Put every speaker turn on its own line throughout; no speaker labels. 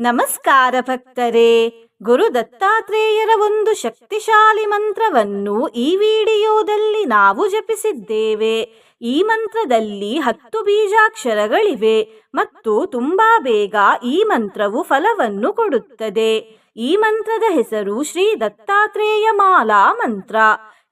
ನಮಸ್ಕಾರ ಭಕ್ತರೇ. ಗುರು ದತ್ತಾತ್ರೇಯರ ಒಂದು ಶಕ್ತಿಶಾಲಿ ಮಂತ್ರವನ್ನು ಈ ವಿಡಿಯೋದಲ್ಲಿ ನಾವು ಜಪಿಸಿದ್ದೇವೆ. ಈ ಮಂತ್ರದಲ್ಲಿ ಹತ್ತು ಬೀಜಾಕ್ಷರಗಳಿವೆ ಮತ್ತು ತುಂಬಾ ಬೇಗ ಈ ಮಂತ್ರವು ಫಲವನ್ನು ಕೊಡುತ್ತದೆ. ಈ ಮಂತ್ರದ ಹೆಸರು ಶ್ರೀ ದತ್ತಾತ್ರೇಯ ಮಾಲಾ ಮಂತ್ರ.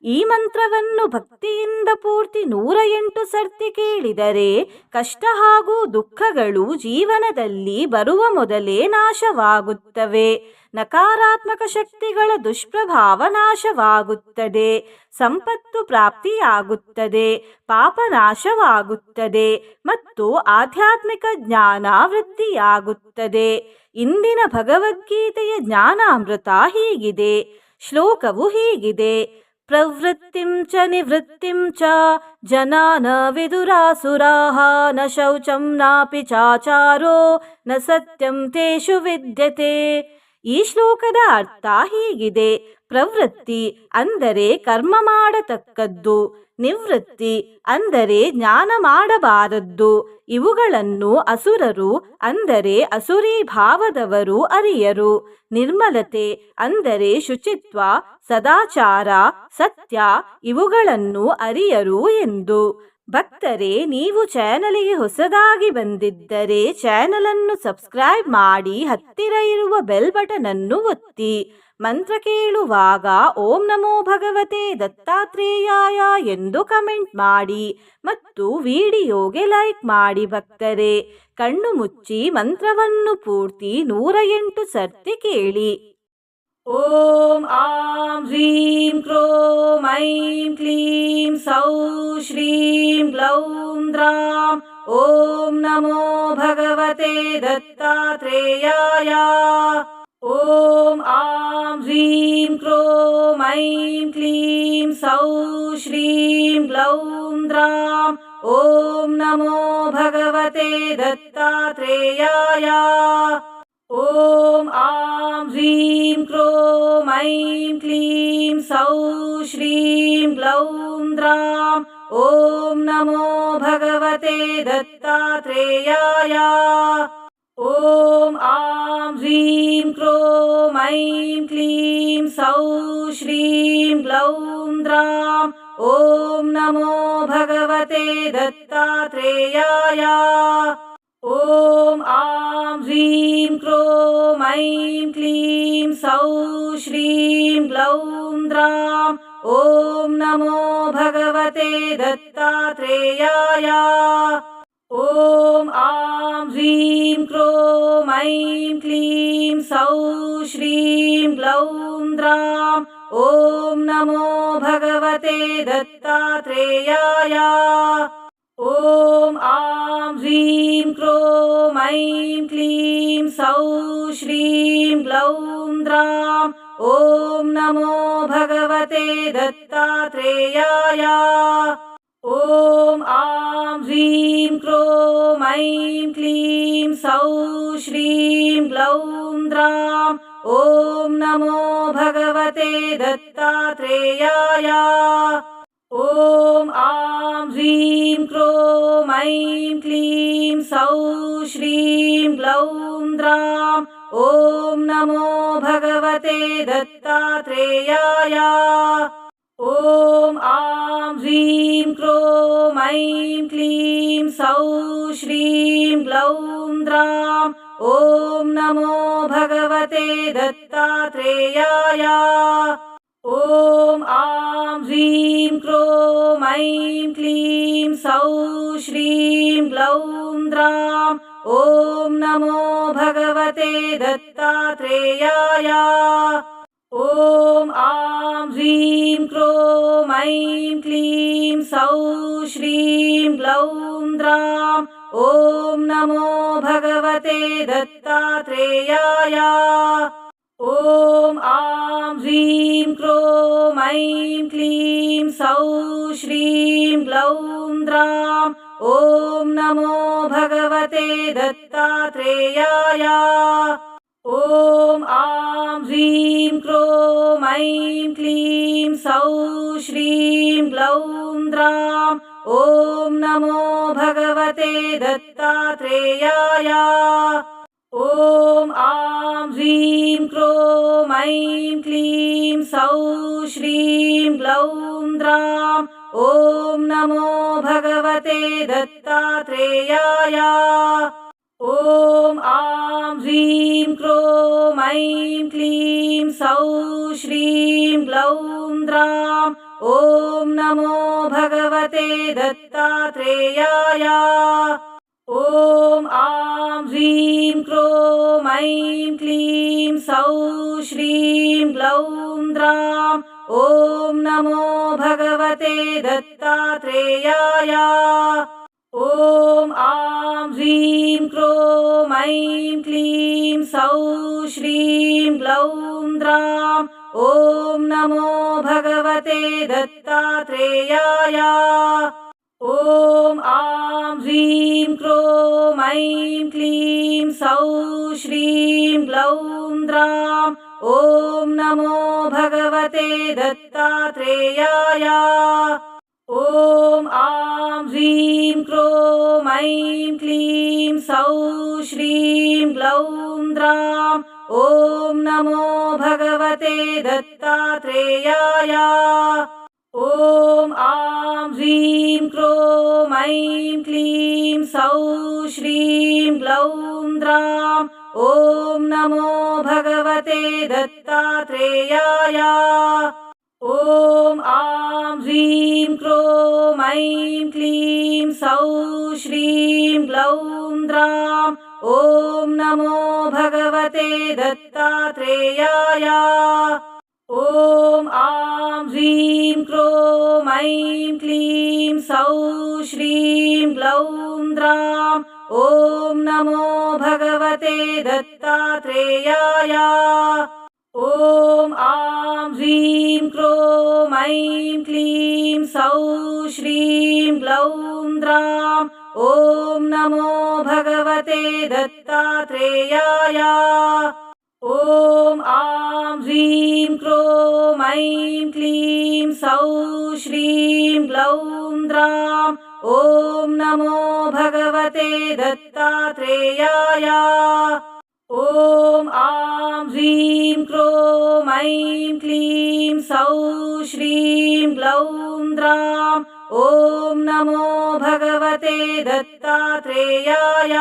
ಈ ಮಂತ್ರವನ್ನು ಭಕ್ತಿಯಿಂದ ಪೂರ್ತಿ ನೂರ ಎಂಟು ಸರ್ತಿ ಕೇಳಿದರೆ ಕಷ್ಟ ಹಾಗೂ ದುಃಖಗಳು ಜೀವನದಲ್ಲಿ ಬರುವ ಮೊದಲೇ ನಾಶವಾಗುತ್ತವೆ. ನಕಾರಾತ್ಮಕ ಶಕ್ತಿಗಳ ದುಷ್ಪ್ರಭಾವ ನಾಶವಾಗುತ್ತದೆ. ಸಂಪತ್ತು ಪ್ರಾಪ್ತಿಯಾಗುತ್ತದೆ. ಪಾಪ ನಾಶವಾಗುತ್ತದೆ. ಮತ್ತು ಆಧ್ಯಾತ್ಮಿಕ ಜ್ಞಾನ ವೃದ್ಧಿಯಾಗುತ್ತದೆ. ಇಂದಿನ ಭಗವದ್ಗೀತೆಯ ಜ್ಞಾನಾಮೃತ ಹೀಗಿದೆ. ಶ್ಲೋಕವು ಹೀಗಿದೆ. प्रवृत्तिं च निवृत्तिं जना न विदुरासुराः न शौचं नापि चाचारो न सत्यं तेषु विद्यते। ಈ ಶ್ಲೋಕದ ಅರ್ಥ ಹೀಗಿದೆ. ಪ್ರವೃತ್ತಿ ಅಂದರೆ ಕರ್ಮ ಮಾಡತಕ್ಕದ್ದು, ನಿವೃತ್ತಿ ಅಂದರೆ ಜ್ಞಾನ ಮಾಡಬಾರದ್ದು. ಇವುಗಳನ್ನು ಅಸುರರು ಅಂದರೆ ಅಸುರಿ ಭಾವದವರು ಅರಿಯರು. ನಿರ್ಮಲತೆ ಅಂದರೆ ಶುಚಿತ್ವ, ಸದಾಚಾರ, ಸತ್ಯ ಇವುಗಳನ್ನು ಅರಿಯರು ಎಂದು. ಭಕ್ತರೇ, ನೀವು ಚಾನಲಿಗೆ ಹೊಸದಾಗಿ ಬಂದಿದ್ದರೆ ಚಾನಲನ್ನು ಸಬ್ಸ್ಕ್ರೈಬ್ ಮಾಡಿ, ಹತ್ತಿರ ಇರುವ ಬೆಲ್ ಬಟನ್ ಅನ್ನು ಒತ್ತಿ. ಮಂತ್ರ ಕೇಳುವಾಗ ಓಂ ನಮೋ ಭಗವತೆ ದತ್ತಾತ್ರೇಯಾಯ ಎಂದು ಕಮೆಂಟ್ ಮಾಡಿ ಮತ್ತು ವಿಡಿಯೋಗೆ ಲೈಕ್ ಮಾಡಿ ಭಕ್ತರೇ. ಕಣ್ಣು ಮುಚ್ಚಿ ಮಂತ್ರವನ್ನು ಪೂರ್ತಿ ನೂರ ಎಂಟು ಸರ್ತಿ ಕೇಳಿ. ॐ आं ह्रीं क्रों ऐं क्लीं सौः श्रीं ग्लौं द्रां ॐ नमो भगवते दत्तात्रेयाय। ॐ आं ह्रीं क्रों ऐं क्लीं सौः श्रीं ग्लौं द्रां ॐ नमो भगवते दत्तात्रेयाय। ॐ आं ह्रीं क्रों ऐं क्लीं सौः श्रीं ग्लौं द्रां ॐ नमो भगवते दत्तात्रेयाय। ॐ आं ह्रीं क्रों ऐं क्लीं सौः श्रीं ग्लौं द्रां ॐ नमो भगवते दत्तात्रेयाय ॐ आं ह्रीं क्रों ऐं क्लीं सौः श्रीं ग्लौं द्रां ॐ नमो भगवते दत्तात्रेयाय। ॐ आं ह्रीं क्रों ऐं क्लीं सौः श्रीं ग्लौं द्रां ॐ नमो भगवते दत्तात्रेयाय ॐ आं ह्रीं क्रों ऐं क्लीं सौः श्रीं ग्लौं द्रां ॐ नमो भगवते दत्तात्रेयाय। ॐ आं ह्रीं क्रों ऐं क्लीं सौः श्रीं ग्लौं द्रां ॐ नमो भगवते दत्तात्रेयाय ॐ आं ह्रीं क्रों ऐं क्लीं सौः श्रीं ग्लौं द्रां ॐ नमो भगवते दत्तात्रेयाय। ॐ आं ह्रीं क्रों ऐं क्लीं सौः श्रीं ग्लौं द्रां ॐ नमो भगवते दत्तात्रेयाय ॐ आं ह्रीं क्रों ऐं क्लीं सौः श्रीं ग्लौं द्रां ॐ नमो भगवते दत्तात्रेयाय। ॐ आं ह्रीं क्रों ऐं क्लीं सौः श्रीं ग्लौं द्रां ॐ नमो भगवते दत्तात्रेयाय ॐ आं ह्रीं क्रों ऐं क्लीं सौः श्रीं ग्लौं द्रां ॐ नमो भगवते दत्तात्रेयाय। ॐ आं ह्रीं क्रों ऐं क्लीं सौः श्रीं ग्लौं द्रां ॐ नमो भगवते दत्तात्रेयाय ॐ आ क्रों ऐं क्लीं सौः श्रीं ग्लौं द्रां ॐ नमो भगवते दत्तात्रेयाय। ॐ आं ह्रीं क्रों ऐं क्लीं सौः श्रीं ग्लौं द्रां ॐ नमो भगवते दत्तात्रेयाय ॐ आं ह्रीं क्रों ऐं क्लीं सौः श्रीं ग्लौं द्रां ॐ नमो भगवते दत्तात्रेयाय। ॐ आं ह्रीं क्रों ऐं क्लीं सौः श्रीं ग्लौं द्रां ॐ नमो भगवते दत्तात्रेयाय ॐ आं ह्रीं क्रों ऐं क्लीं सौः श्रीं ग्लौं द्रां ॐ नमो भगवते दत्तात्रेयाय। ॐ आं ह्रीं क्रों ऐं क्लीं सौः श्रीं ग्लौं द्रां ॐ नमो भगवते दत्तात्रेयाय ॐ आं ह्रीं क्रों ऐं क्लीं सौः श्रीं ग्लौं द्रां ॐ नमो भगवते दत्तात्रेयाय। ॐ आं ह्रीं क्रों ऐं क्लीं सौः श्रीं ग्लौं द्रां ॐ नमो भगवते दत्तात्रेयाय ॐ आं ह्रीं क्रों ऐं क्लीं सौः श्रीं ग्लौं द्रां ॐ नमो भगवते दत्तात्रेयाय। ॐ आं ह्रीं क्रों ऐं क्लीं सौः श्रीं ग्लौं द्रां ॐ नमो भगवते दत्तात्रेयाय ॐ आं ह्रीं क्रों ऐं क्लीं सौः श्रीं ग्लौं द्रां ॐ नमो भगवते दत्तात्रेयाय। ॐ आं ह्रीं क्रों ऐं क्लीं सौः श्रीं ग्लौं द्रां ॐ नमो भगवते दत्तात्रेयाय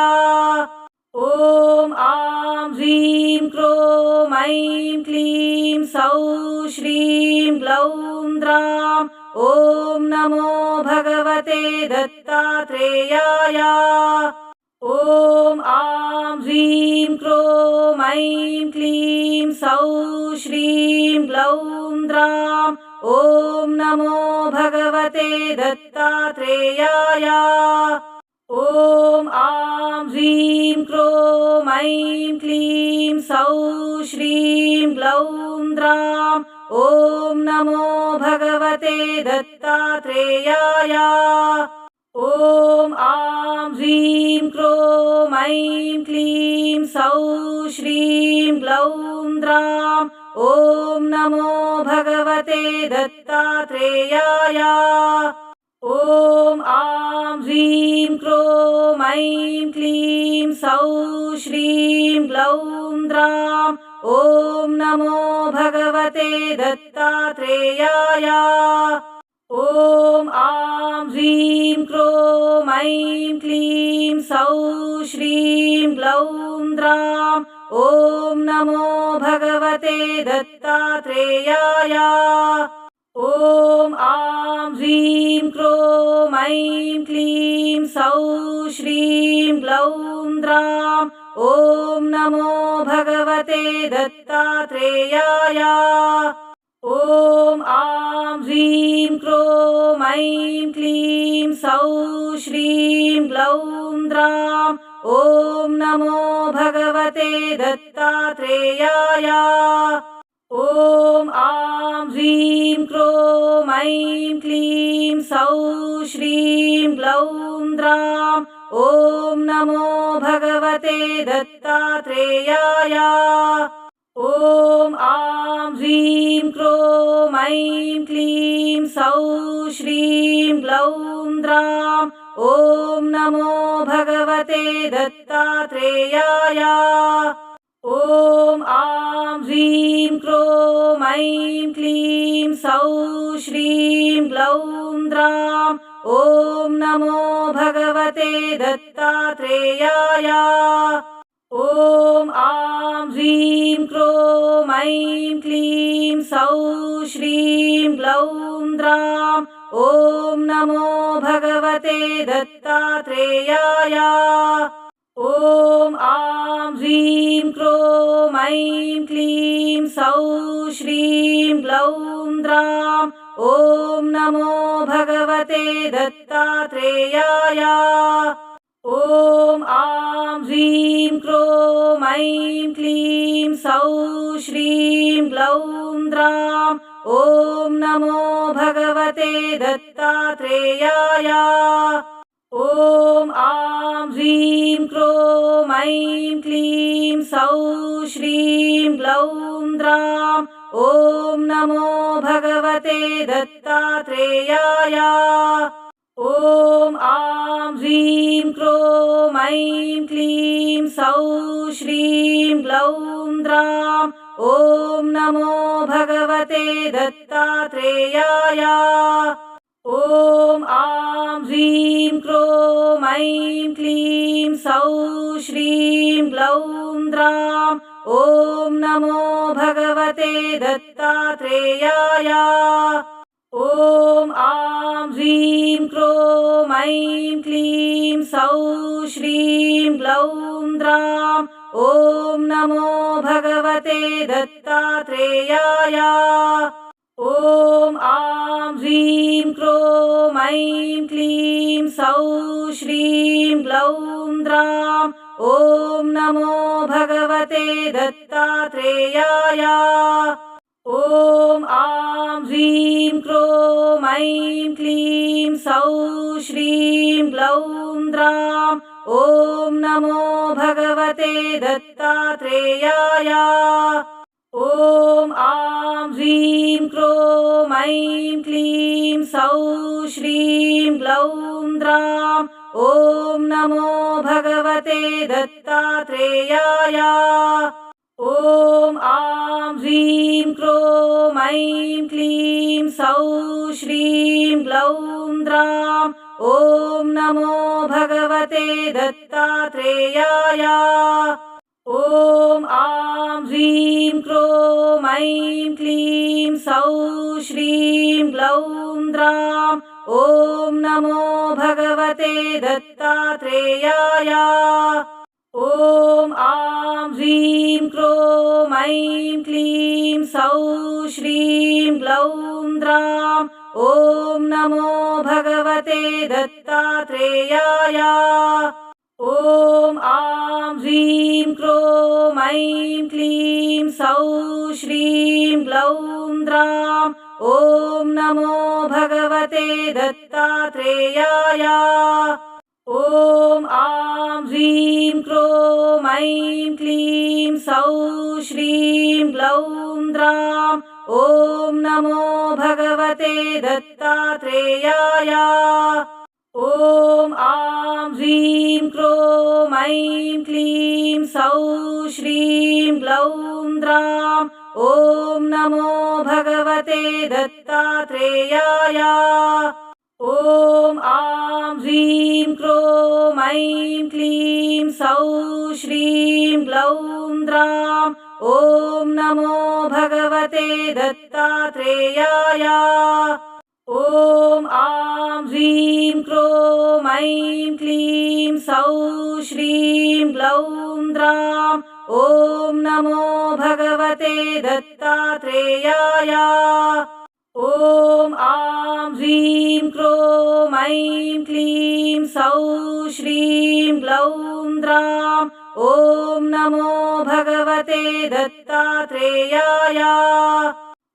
ॐ आं ह्रीं क्रों ऐं क्लीं सौः श्रीं ग्लौं द्रां ॐ नमो भगवते दत्तात्रेयाय। ॐ आं ह्रीं क्रों ऐं क्लीं सौः श्रीं ग्लौं द्रां ॐ नमो भगवते दत्तात्रेयाय ॐ आं ह्रीं क्रों ऐं क्लीं सौः श्रीं ग्लौं द्रां ॐ नमो भगवते दत्तात्रेयाय। ॐ आं ह्रीं क्रों ऐं क्लीं सौः श्रीं ग्लौं द्रां ॐ नमो भगवते दत्तात्रेयाय ॐ आं ह्रीं क्रों ऐं क्लीं सौः श्रीं ग्लौं द्रां ॐ नमो भगवते दत्तात्रेयाय। ॐ आं ह्रीं क्रों ऐं क्लीं सौः श्रीं ग्लौं द्रां ॐ नमो भगवते दत्तात्रेयाय। ॐ आं ह्रीं क्रों ऐं क्लीं सौः श्रीं ग्लौं द्रां ॐ नमो भगवते दत्तात्रेयाय। ॐ आं ह्रीं क्रों ऐं क्लीं सौः श्रीं ग्लौं द्रां ॐ नमो भगवते दत्तात्रेयाय ॐ आं ह्रीं क्रों ऐं क्लीं सौः श्रीं ग्लौं द्रां ॐ नमो भगवते दत्तात्रेयाय। ॐ आं ह्रीं क्रों ऐं क्लीं सौः श्रीं ग्लौं द्रां ॐ नमो भगवते दत्तात्रेयाय ॐ आं ह्रीं क्रों ऐं क्लीं सौः श्रीं ग्लौं द्रां ॐ नमो भगवते दत्तात्रेयाय। ॐ आं ह्रीं क्रों ऐं क्लीं सौः श्रीं ग्लौं द्रां ॐ नमो भगवते दत्तात्रेयाय ॐ आं ह्रीं क्रों ऐं क्लीं सौः श्रीं ग्लौं द्रां ॐ नमो भगवते दत्तात्रेयाय। ॐ आं ह्रीं क्रों ऐं क्लीं सौः श्रीं ग्लौं द्रां ॐ नमो भगवते दत्तात्रेयाय ॐ आं ह्रीं क्रों ऐं क्लीं सौः श्रीं ग्लौं द्रां ॐ नमो भगवते दत्तात्रेयाय। ॐ आं ह्रीं क्रों ऐं क्लीं सौः श्रीं ग्लौं द्रां ॐ नमो भगवते दत्तात्रेयाय ॐ आं ह्रीं क्रों ऐं क्लीं सौः श्रीं ग्लौं द्रां ॐ नमो भगवते दत्तात्रेयाय। ॐ आं ह्रीं क्रों ऐं क्लीं सौः श्रीं ग्लौं द्रां ॐ नमो भगवते दत्तात्रेयाय ॐ आं ह्रीं क्रों ऐं क्लीं सौः श्रीं ग्लौं द्रां ॐ नमो भगवते दत्तात्रेयाय। ॐ आं ह्रीं क्रों ऐं क्लीं सौः श्रीं ग्लौं द्रां ॐ नमो भगवते दत्तात्रेयाय ॐ आं ह्रीं क्रों ऐं क्लीं सौः श्रीं ग्लौं द्रां ॐ नमो भगवते दत्तात्रेयाय। ॐ आं ह्रीं क्रों ऐं क्लीं सौः श्रीं ग्लौं द्रां ॐ नमो भगवते दत्तात्रेयाय ॐ आं ह्रीं क्रों ऐं क्लीं सौः श्रीं ग्लौं द्रां ॐ नमो भगवते दत्तात्रेयाय। ॐ आं ह्रीं क्रों ऐं क्लीं सौः श्रीं ग्लौं द्रां ॐ नमो भगवते दत्तात्रेयाय। ॐ आं ह्रीं ऐं क्लीं सौः श्रीं ग्लौं द्रां ॐ नमो भगवते दत्तात्रेयाय। ॐ आं ह्रीं क्रों ऐं क्लीं सौः श्रीं ग्लौं द्रां ॐ नमो भगवते दत्तात्रेयाय ॐ आं ह्रीं क्रों ऐं क्लीं सौः श्रीं ग्लौं द्रां ॐ नमो भगवते दत्तात्रेयाय। ॐ आं ह्रीं क्रों ऐं क्लीं सौः श्रीं ग्लौं द्रां ॐ नमो भगवते दत्तात्रेयाय ॐ आं ह्रीं क्रों ऐं क्लीं सौः श्रीं ग्लौं द्रां ॐ नमो भगवते दत्तात्रेयाय। ॐ आं ह्रीं क्रों ऐं क्लीं सौः श्रीं ग्लौं द्रां ॐ नमो भगवते दत्तात्रेयाय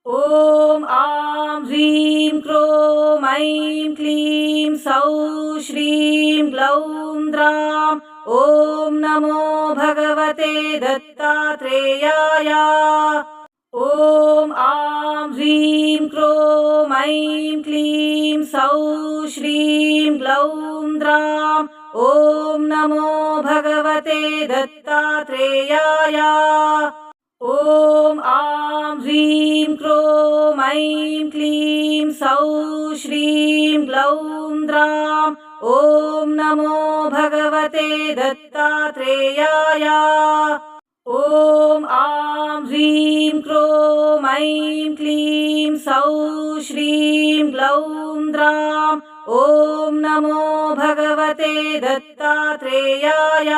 ॐ आं ह्रीं क्रों ऐं क्लीं सौः श्रीं ग्लौं द्रां ॐ नमो भगवते दत्तात्रेयाय। ॐ आं ह्रीं क्रों ऐं क्लीं सौः श्रीं ग्लौं द्रां ॐ नमो भगवते दत्तात्रेयाय ॐ क्रों ऐं क्लीं सौः श्रीं ग्लौं द्रां ॐ नमो भगवते दत्तात्रेयाय। ॐ आं ह्रीं क्रों ऐं क्लीं सौः श्रीं ग्लौं द्रां ॐ नमो भगवते दत्तात्रेयाय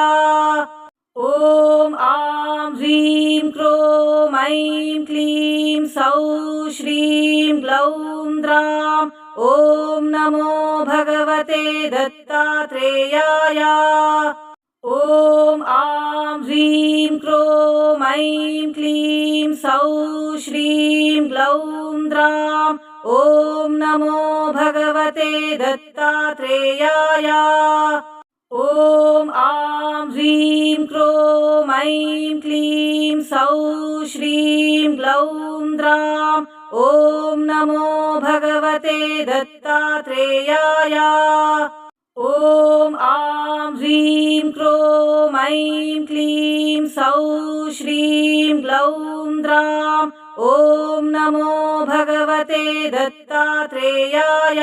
ॐ आं ह्रीं क्रों ऐं क्लीं सौः श्रीं ग्लौं द्रां ॐ नमो भगवते दत्तात्रेयाय। ॐ आं ह्रीं क्रों ऐं क्लीं सौः श्रीं ग्लौं द्रां ॐ नमो भगवते दत्तात्रेयाय ॐ आं ह्रीं क्रों ऐं क्लीं सौः श्रीं ग्लौं द्रां ॐ नमो भगवते दत्तात्रेयाय। ॐ आं ह्रीं क्रों ऐं क्लीं सौः श्रीं ग्लौं द्रां ॐ नमो भगवते दत्तात्रेयाय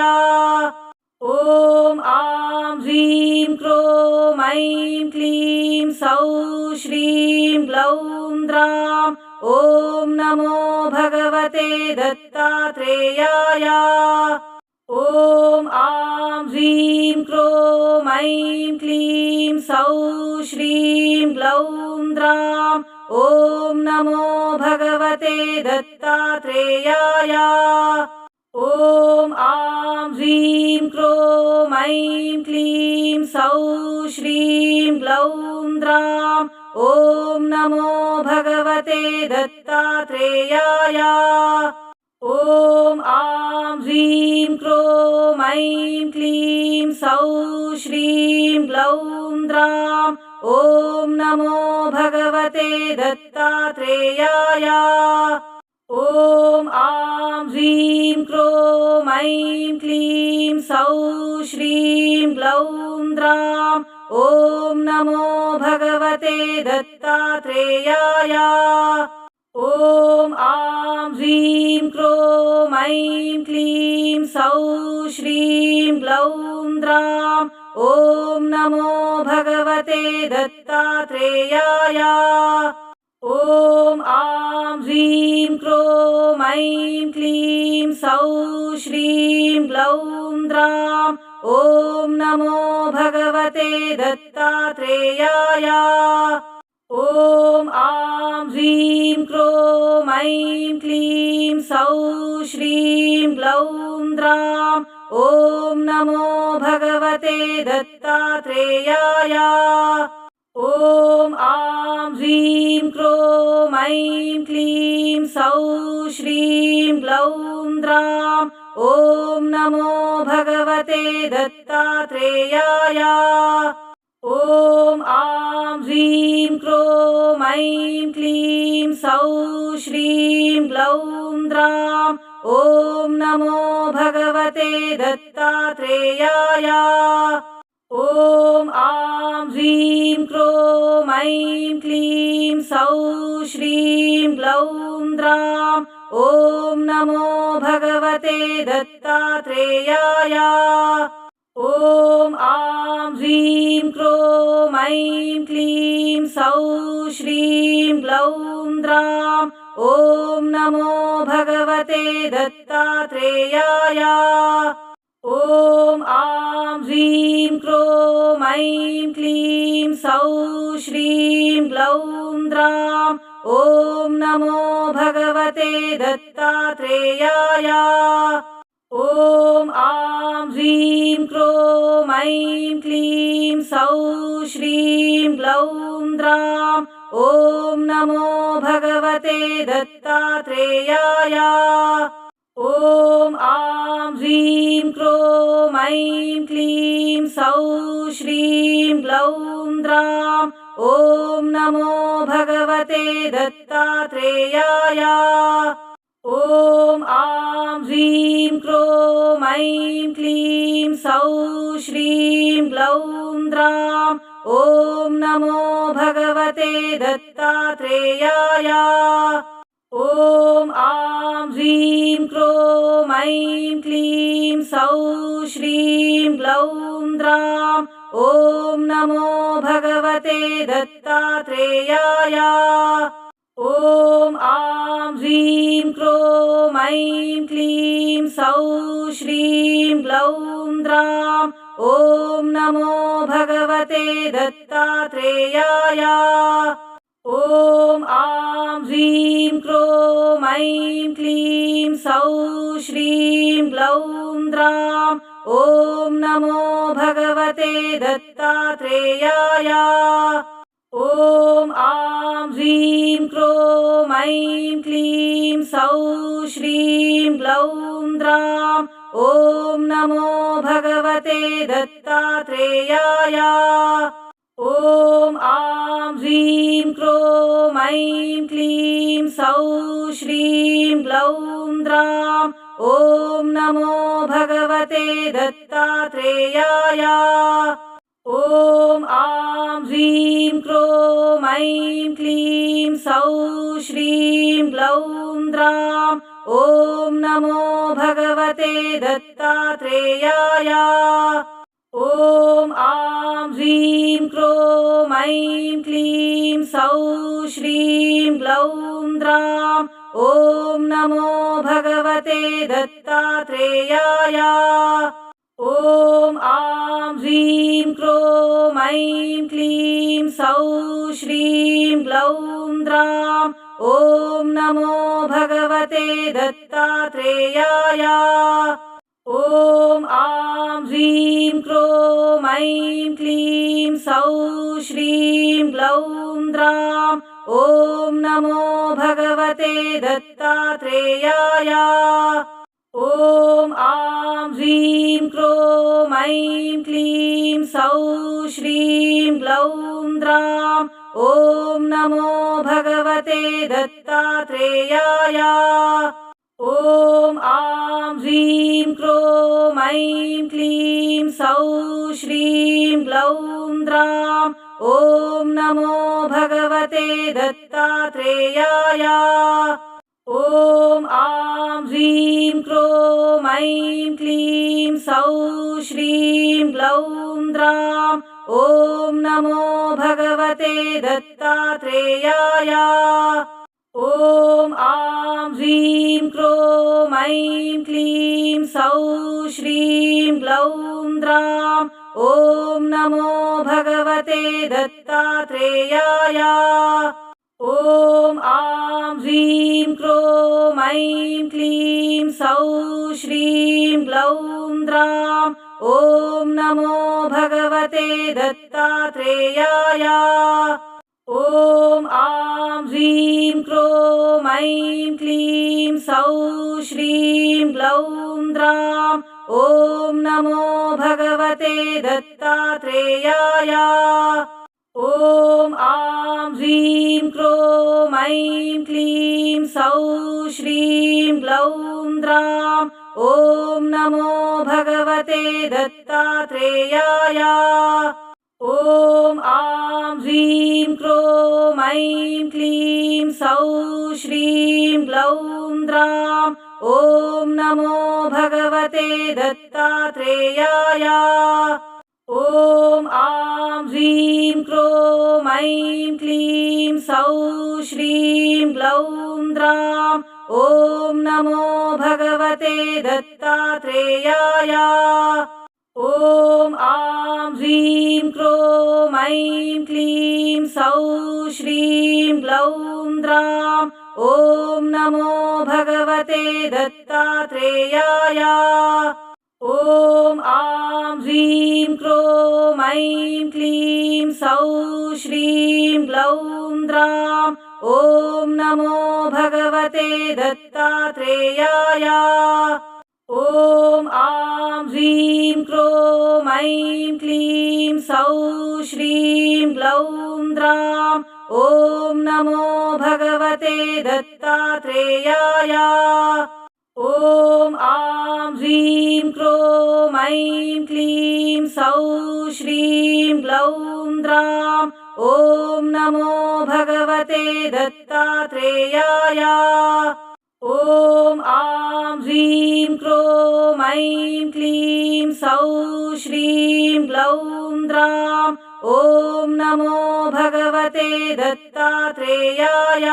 ॐ आं ह्रीं क्रों ऐं क्लीं सौः श्रीं ग्लौं द्रां ॐ नमो भगवते दत्तात्रेयाय। ॐ आं ह्रीं क्रों ऐं क्लीं सौः श्रीं ग्लौं द्रां ॐ नमो भगवते दत्तात्रेयाय ॐ आं ह्रीं क्रों ऐं क्लीं सौः श्रीं ग्लौं द्रां ॐ नमो भगवते दत्तात्रेयाय। ॐ आं ह्रीं क्रों ऐं क्लीं सौः श्रीं ग्लौं द्रां ॐ नमो भगवते दत्तात्रेयाय ॐ आं ह्रीं क्रों ऐं क्लीं सौः श्रीं ग्लौं द्रां ॐ नमो भगवते दत्तात्रेयाय। ॐ आं ह्रीं क्रों ऐं क्लीं सौः श्रीं ग्लौं द्रां ॐ नमो भगवते दत्तात्रेयाय ॐ आं ह्रीं क्रों ऐं क्लीं सौः श्रीं ग्लौं द्रां ॐ नमो भगवते दत्तात्रेयाय। ॐ आं ह्रीं क्रों ऐं क्लीं सौः श्रीं ग्लौं द्रां ॐ नमो भगवते दत्तात्रेयाय ॐ आं ह्रीं क्रों ऐं क्लीं सौः श्रीं ग्लौं द्रां ॐ नमो भगवते दत्तात्रेयाय। ॐ आं ह्रीं क्रों ऐं क्लीं सौः श्रीं ग्लौं द्रां ॐ नमो भगवते दत्तात्रेयाय ॐ आं ह्रीं क्रों ऐं क्लीं सौः श्रीं ग्लौं द्रां ॐ नमो भगवते दत्तात्रेयाय। ॐ आं ह्रीं क्रों ऐं क्लीं सौः श्रीं ग्लौं द्रां ॐ नमो भगवते दत्तात्रेयाय ॐ आं ह्रीं क्रों ऐं क्लीं सौः श्रीं ग्लौं द्रां ॐ नमो भगवते दत्तात्रेयाय। ॐ आं ह्रीं क्रों ऐं क्लीं सौः श्रीं ग्लौं द्रां ॐ नमो भगवते दत्तात्रेयाय ॐ आं ह्रीं क्रों ऐं क्लीं सौः श्रीं ग्लौं द्रां ॐ नमो भगवते दत्तात्रेयाय। ॐ आं ह्रीं क्रों ऐं क्लीं सौः श्रीं ग्लौं द्रां ॐ नमो भगवते दत्तात्रेयाय ॐ आं ह्रीं क्रों ऐं क्लीं सौः श्रीं ग्लौं द्रां ॐ नमो भगवते दत्तात्रेयाय। ॐ आं ह्रीं क्रों ऐं क्लीं सौः श्रीं ग्लौं द्रां ॐ नमो भगवते दत्तात्रेयाय ॐ आं ह्रीं क्रों ऐं क्लीं सौः श्रीं ग्लौं द्रां ॐ नमो भगवते दत्तात्रेयाय। ॐ आं ह्रीं क्रों ऐं क्लीं सौः श्रीं ग्लौं द्रां ॐ नमो भगवते दत्तात्रेयाय ॐ आं ह्रीं क्रों ऐं क्लीं सौः श्रीं ग्लौं द्रां ॐ नमो भगवते दत्तात्रेयाय। ॐ आं ह्रीं क्रों ऐं क्लीं सौः श्रीं ग्लौं द्रां ॐ नमो भगवते दत्तात्रेयाय ॐ आं ह्रीं क्रों ऐं क्लीं सौः श्रीं ग्लौं द्रां ॐ नमो भगवते दत्तात्रेयाय। ॐ आं ह्रीं क्रों ऐं क्लीं सौः श्रीं ग्लौं द्रां ॐ नमो भगवते दत्तात्रेयाय ॐ आं ह्रीं क्रों ऐं क्लीं सौः श्रीं ग्लौं द्रां ॐ नमो भगवते दत्तात्रेयाय। ॐ आं ह्रीं क्रों ऐं क्लीं सौः श्रीं ग्लौं द्रां ॐ नमो भगवते दत्तात्रेयाय। ॐ ह्रीं क्रों ऐं क्लीं सौः श्रीं ग्लौं द्रां ॐ नमो भगवते दत्तात्रेयाय। ॐ आं ह्रीं क्रों ऐं क्लीं सौः श्रीं ग्लौं द्रां ॐ नमो भगवते दत्तात्रेयाय ॐ आं ह्रीं क्रों ऐं क्लीं सौः श्रीं ग्लौं द्रां ॐ नमो भगवते दत्तात्रेयाय। ॐ आं ह्रीं क्रों ऐं क्लीं सौः श्रीं ग्लौं द्रां ॐ नमो भगवते दत्तात्रेयाय ॐ आं ह्रीं क्रों ऐं क्लीं सौः श्रीं ग्लौं द्रां ॐ नमो भगवते दत्तात्रेयाय। ॐ आं ह्रीं क्रों ऐं क्लीं सौः श्रीं ग्लौं द्रां ॐ नमो भगवते दत्तात्रेयाय ॐ आं ह्रीं क्रों ऐं क्लीं सौः श्रीं ग्लौं द्रां ॐ नमो भगवते दत्तात्रेयाय। ॐ आं ह्रीं क्रों ऐं क्लीं सौः श्रीं ग्लौं द्रां ॐ नमो भगवते दत्तात्रेयाय ॐ आं ह्रीं क्रों ऐं क्लीं सौः श्रीं ग्लौं द्रां ॐ नमो भगवते दत्तात्रेयाय। ॐ आं ह्रीं क्रों ऐं क्लीं सौः श्रीं ग्लौं द्रां ॐ नमो भगवते दत्तात्रेयाय ॐ आं ह्रीं क्रों ऐं क्लीं सौः श्रीं ग्लौं द्रां ॐ नमो भगवते दत्तात्रेयाय। ॐ आं ह्रीं क्रों ऐं क्लीं सौः श्रीं ग्लौं द्रां ॐ नमो भगवते दत्तात्रेयाय ॐ आं ह्रीं क्रों ऐं क्लीं सौः श्रीं ग्लौं द्रां ॐ नमो भगवते दत्तात्रेयाय।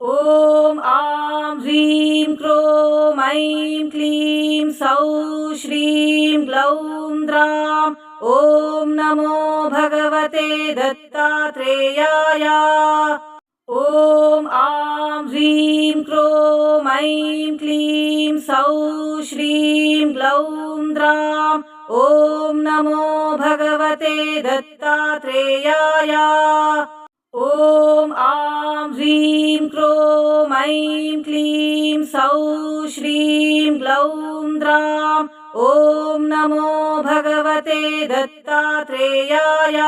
ॐ आं ह्रीं क्रों ऐं क्लीं सौः श्रीं ग्लौं द्रां ॐ नमो भगवते दत्तात्रेयाय ॐ आं ह्रीं क्रों ऐं क्लीं सौः श्रीं ग्लौं द्रां ॐ नमो भगवते दत्तात्रेयाय। ॐ आं ह्रीं क्रों ऐं क्लीं सौः श्रीं ग्लौं द्रां ॐ नमो भगवते दत्तात्रेयाय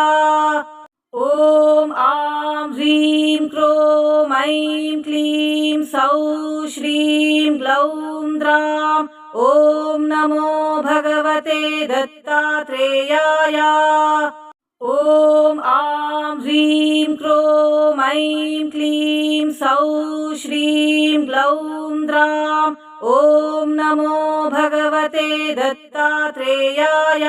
ॐ आं ह्रीं क्रों ऐं क्लीं सौः श्रीं ग्लौं द्रां ॐ नमो भगवते दत्तात्रेयाय। ॐ आं ह्रीं क्रों ऐं क्लीं सौः श्रीं ग्लौं द्रां ॐ नमो भगवते दत्तात्रेयाय